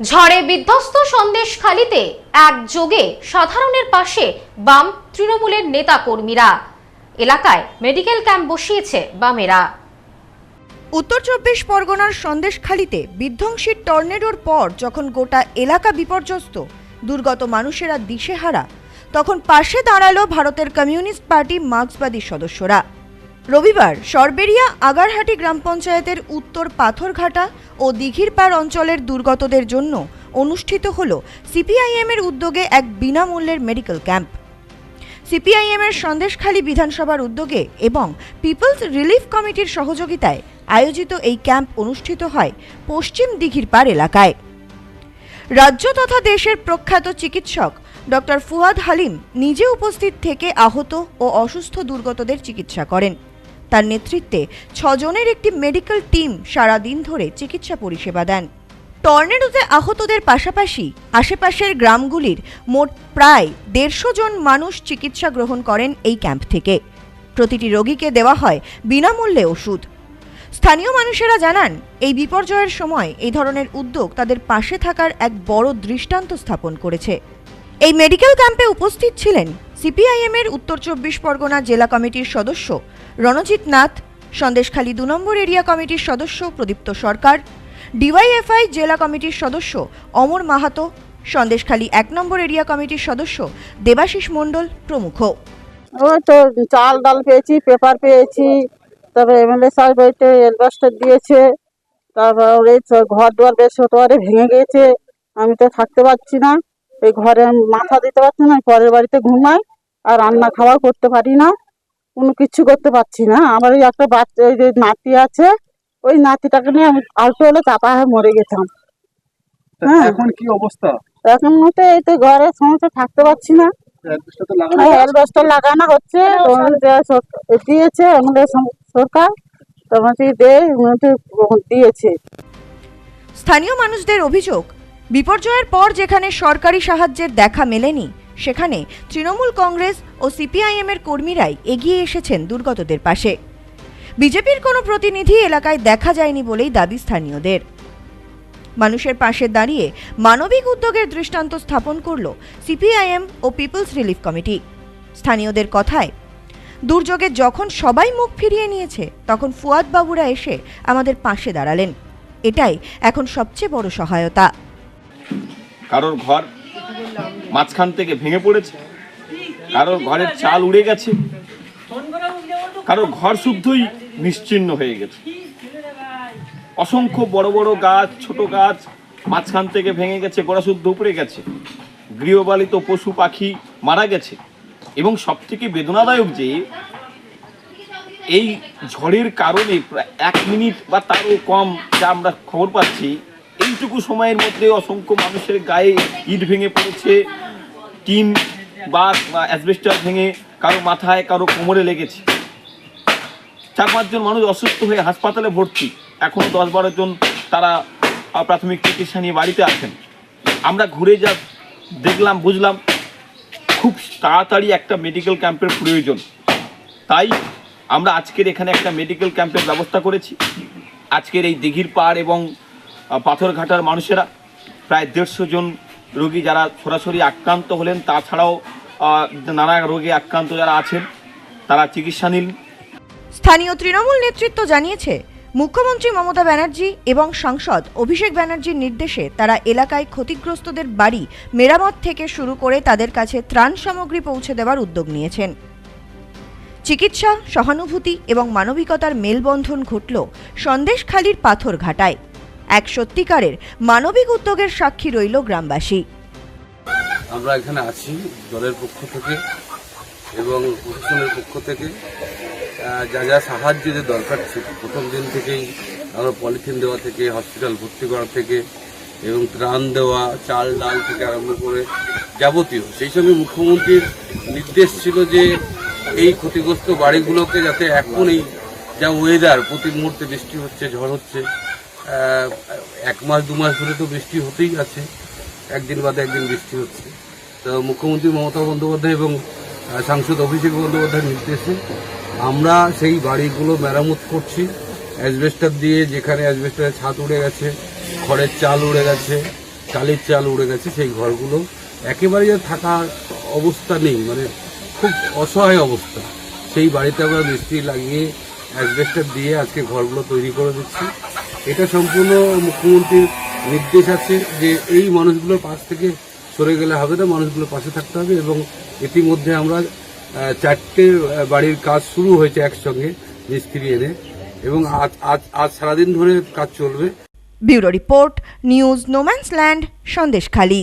ঝড়ে বিধ্বস্ত সন্দেশখালিতে একযোগে সাধারণের পাশে বাম তৃণমূলের নেতা কর্মীরা এলাকায় মেডিকেল ক্যাম্প বসিয়েছে বামেরা। উত্তর চব্বিশ পরগনার সন্দেশখালিতে বিধ্বংসী টর্নেডোর পর যখন গোটা এলাকা বিপর্যস্ত, দুর্গত মানুষেরা দিশেহারা, তখন পাশে দাঁড়াল ভারতের কমিউনিস্ট পার্টি মার্ক্সবাদী সদস্যরা। রবিবার সরবেরিয়া আগারহাটি গ্রাম পঞ্চায়েতের উত্তর পাথরঘাটা ও দিঘিরপাড় অঞ্চলের দুর্গতদের জন্য অনুষ্ঠিত হল সিপিআইএমের উদ্যোগে এক বিনামূল্যের মেডিকেল ক্যাম্প। সিপিআইএমের সন্দেশখালী বিধানসভার উদ্যোগে এবং পিপলস রিলিফ কমিটির সহযোগিতায় আয়োজিত এই ক্যাম্প অনুষ্ঠিত হয় পশ্চিম দিঘিরপাড় এলাকায়। রাজ্য তথা দেশের প্রখ্যাত চিকিৎসক ডক্টর ফুয়াদ হালিম নিজে উপস্থিত থেকে আহত ও অসুস্থ দুর্গতদের চিকিৎসা করেন। তার নেতৃত্বে ছজনের একটি মেডিকেল টিম সারা দিন ধরে চিকিৎসা পরিষেবা দেন। টর্নেডোতে আহতদের পাশাপাশি আশেপাশের গ্রামগুলির মোট প্রায় দেড়শো জন মানুষ চিকিৎসা গ্রহণ করেন এই ক্যাম্প থেকে। প্রতিটি রোগীকে দেওয়া হয় বিনামূল্যে ওষুধ। স্থানীয় মানুষেরা জানান, এই বিপর্যয়ের সময় এই ধরনের উদ্যোগ তাদের পাশে থাকার এক বড় দৃষ্টান্ত স্থাপন করেছে। এই মেডিকেল ক্যাম্পে উপস্থিত ছিলেন সিপিআইএমের উত্তর চব্বিশ পরগনা জেলা কমিটির সদস্য রণজিৎ নাথ, সন্দেশখালী দু নম্বর এরিয়া কমিটির সদস্য প্রদীপ্ত সরকার, ডিওয়াইএফআই জেলা কমিটির সদস্য অমর মাহাতো, সন্দেশখালী এক নম্বর এরিয়া কমিটির সদস্য দেবাশিস মণ্ডল প্রমুখ। ওই তো চাল ডাল পেয়েছি, পেপার পেয়েছি তারপরে এমএলএ সাহেব তো এলবাস্টার দিয়েছে, তারপর এই ঘর দুয়ার বেশ হতে ভেঙে গেছে, আমি তো থাকতে পারছি না, এই ঘরে মাথা দিতে পারছি না, পরের বাড়িতে ঘুমাই, আর রান্না খাওয়া করতে পারি না। কোনো কিছু করতে পারছি না। আমার ওই একটা বাচ্চা ওই যে নাতি আছে ওই নাতিটাকে নিয়ে আমি আলতো হলে চাপা হয়ে মরে তা হ্যাঁ। এখন কি অবস্থা? এখন মতো এই তো ঘরে সমস্ত থাকতে পারছি না। হ্যাঁ অ্যালবাস্টার লাগানো হচ্ছে। দিয়েছে আমাদের সরকার তোমাকে দিয়ে দিয়েছে। স্থানীয় মানুষদের অভিযোগ বিপর্যয়ের পর যেখানে সরকারি সাহায্যের দেখা মেলেনি সেখানে তৃণমূল কংগ্রেস ও সিপিআইএম এর কর্মীরাই এগিয়ে এসেছেন দুর্গতদের পাশে। বিজেপির কোনো প্রতিনিধি এলাকায় দেখা যায়নি বলেই দাবি স্থানীয়দের। মানুষের পাশে দাঁড়িয়ে মানবিক উদ্যোগের দৃষ্টান্ত স্থাপন করল সিপিআইএম ও পিপলস রিলিফ কমিটি। স্থানীয়দের কথায়, দুর্যোগে যখন সবাই মুখ ফিরিয়ে নিয়েছে, তখন ফুয়াদ বাবুরা এসে আমাদের পাশে দাঁড়ালেন। এটাই এখন সবচেয়ে বড় সহায়তা। কারোর ঘর মাঝখান থেকে ভেঙে পড়েছে। কারোর ঘরের চাল উড়ে গেছে। কারও ঘর শুদ্ধই নিশ্চিন্ন হয়ে গেছে। অসংখ্য বড় বড় গাছ, ছোট গাছ মাঝখান থেকে ভেঙে গেছে গোড়া শুদ্ধ উপড়ে গেছে। গৃহপালিত পশু পাখি মারা গেছে। এবং সব থেকে বেদনাদায়ক যে, এই ঝড়ের কারণে প্রায় এক মিনিট বা তারও কম যা আমরা খবর পাচ্ছি এইটুকু সময়ের মধ্যে অসংখ্য মানুষের গায়ে ইট ভেঙে পড়েছে। টিন বা অ্যাসবেস্টার ভেঙে কারও মাথায়, কারও কোমরে লেগেছে। চার পাঁচজন মানুষ অসুস্থ হয়ে হাসপাতালে ভর্তি। এখনও দশ বারো জন তারা প্রাথমিক চিকিৎসা নিয়ে বাড়িতে আছেন। আমরা ঘুরে যা দেখলাম, বুঝলাম, খুব তাড়াতাড়ি একটা মেডিকেল ক্যাম্পের প্রয়োজন। তাই আমরা আজকের এখানে একটা মেডিকেল ক্যাম্পের ব্যবস্থা করেছি। আজকের এই দিঘির পাড় এবং পাথরঘাটার মানুষেরা, প্রায় দেড়শো জন রোগী যারা সরাসরি আক্রান্ত হলেন, তাছাড়াও নানা রোগে আক্রান্ত যারা আছেন, তারা চিকিৎসা নিন। স্থানীয় তৃণমূল নেতৃত্ব জানিয়েছে, মুখ্যমন্ত্রী মমতা ব্যানার্জি এবং সাংসদ অভিষেক ব্যানার্জির নির্দেশে তারা এলাকায় ক্ষতিগ্রস্তদের বাড়ি মেরামত থেকে শুরু করে তাদের কাছে ত্রাণ সামগ্রী পৌঁছে দেওয়ার উদ্যোগ নিয়েছেন। চিকিৎসা, সহানুভূতি এবং মানবিকতার মেলবন্ধন ঘটল সন্দেশখালীর পাথর ঘাটায়। এক সত্যিকারের মানবিক উদ্যোগের সাক্ষী রইল গ্রামবাসী। আমরা এখানে আছি দলের পক্ষ থেকে এবং প্রশাসনের পক্ষ থেকে। যা যা সাহায্য যে দরকার ছিল প্রথম দিন থেকেই আমরা পলিথিন দেওয়া থেকে, হসপিটাল ভর্তি করা থেকে এবং ত্রাণ দেওয়া, চাল, ডাল থেকে আরম্ভ করে যাবতীয়। সেই সঙ্গে মুখ্যমন্ত্রীর নির্দেশ ছিল যে এই ক্ষতিগ্রস্ত বাড়িগুলোকে যাতে এখন এই যা ওয়েদার প্রতি মুহূর্তে বৃষ্টি হচ্ছে, ঝড় হচ্ছে এক মাস, দু মাস ধরে তো বৃষ্টি হতেই আছে একদিন বাদে একদিন বৃষ্টি হচ্ছে। তো মুখ্যমন্ত্রী মমতা বন্দ্যোপাধ্যায় এবং সাংসদ অভিষেক বন্দ্যোপাধ্যায়ের নির্দেশে আমরা সেই বাড়িগুলো মেরামত করছি। অ্যাসবেস্টার দিয়ে যেখানে অ্যাসবেস্টারের ছাদ উড়ে গেছে, খড়ের চাল উড়ে গেছে, চালের চাল উড়ে গেছে, সেই ঘরগুলো একেবারে যে থাকার অবস্থা নেই মানে খুব অসহায় অবস্থা। সেই বাড়িতে আমরা মিস্ত্রি লাগিয়ে অ্যাসবেস্টার দিয়ে আজকে ঘরগুলো তৈরি করে দিচ্ছি। এটা সম্পূর্ণ মুখ্যমন্ত্রীর নির্দেশ আছে যে এই মানুষগুলোর পাশ থেকে সরে গেলে হবে না মানুষগুলোর পাশে থাকতে হবে এবং ইতিমধ্যে আমরা চারটে বাড়ির কাজ শুরু হয়েছে একসঙ্গে মিস্ত্রি এনে এবং আজ আজ আজ সারাদিন ধরে কাজ চলবে। Bureau report news no man's no man's land Sandeshkhali.